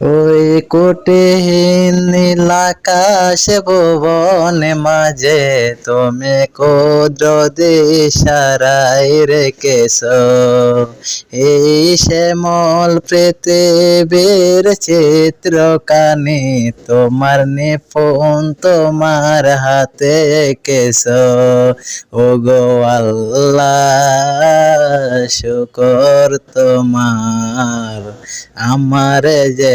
ওই কোটিহীন নীলাকাশ ভুবনে মাঝে তুমি ক্ষুদ্র দিশারাই রেখেছ। এই শ্যামল পৃথিবীর চিত্রকানি তোমার নিপুণ তোমার হাতে এঁকেছ। ও গো আল্লাহ, শুকর তোমার, আমার যে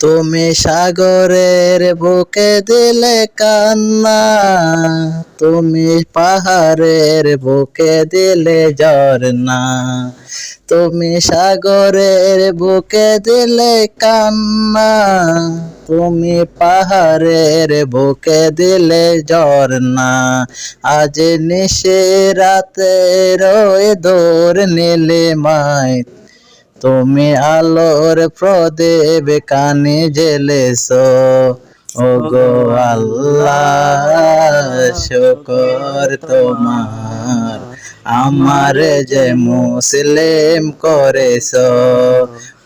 তুমি সাগরের বুকে দিলে কান্না, তুমি পাহাড়ের বুকে দিলে ঝর্ণা, তুমি সাগরের বুকে দিলে কান্না, তুমি পাহাড়ের বুকে দিলে ঝর্ণা। আজ নিশে রাতে রয়ে দৌড় নিলে মায় তুমি আলোর প্রদীপ কানে জেলেছ ও গো আল্লাহ, শুকর তোমার। আমার যে মুসলিম করেছ।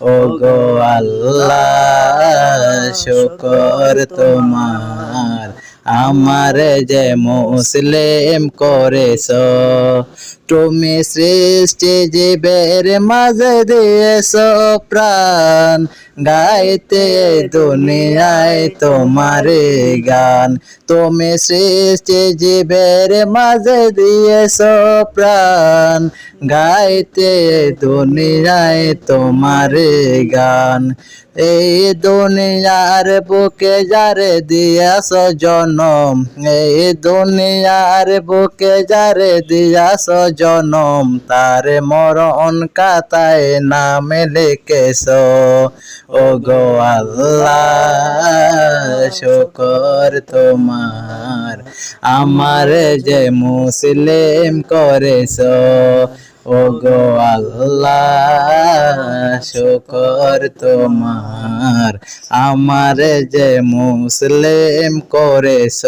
ও গো আল্লাহ, শুকর তোমার। আমার যে মুসলিম করেছ। তুমি সৃষ্টি জীবের মাঝে দিয়েছ প্রাণ গাইতে দুনিয়ায় তোমার গান। তুমি সৃষ্টি জীবের মাঝে দিয়েছ প্রাণ গাইতে দুনিয়ায় তোমার গান। এই দুনিয়ার বুকে যারে দিয়াছ জনম, এই দুনিয়ার বুকে যারে দিয়াছ জনম, তার মরণ কাতায় নামে লিখেছ। ও গো আল্লাহ, শুকর তোমার, আমার যে মুসলিম করেছ। ও গো আল্লাহ, শুকর তোমার, আমার যে মুসলিম করেছ।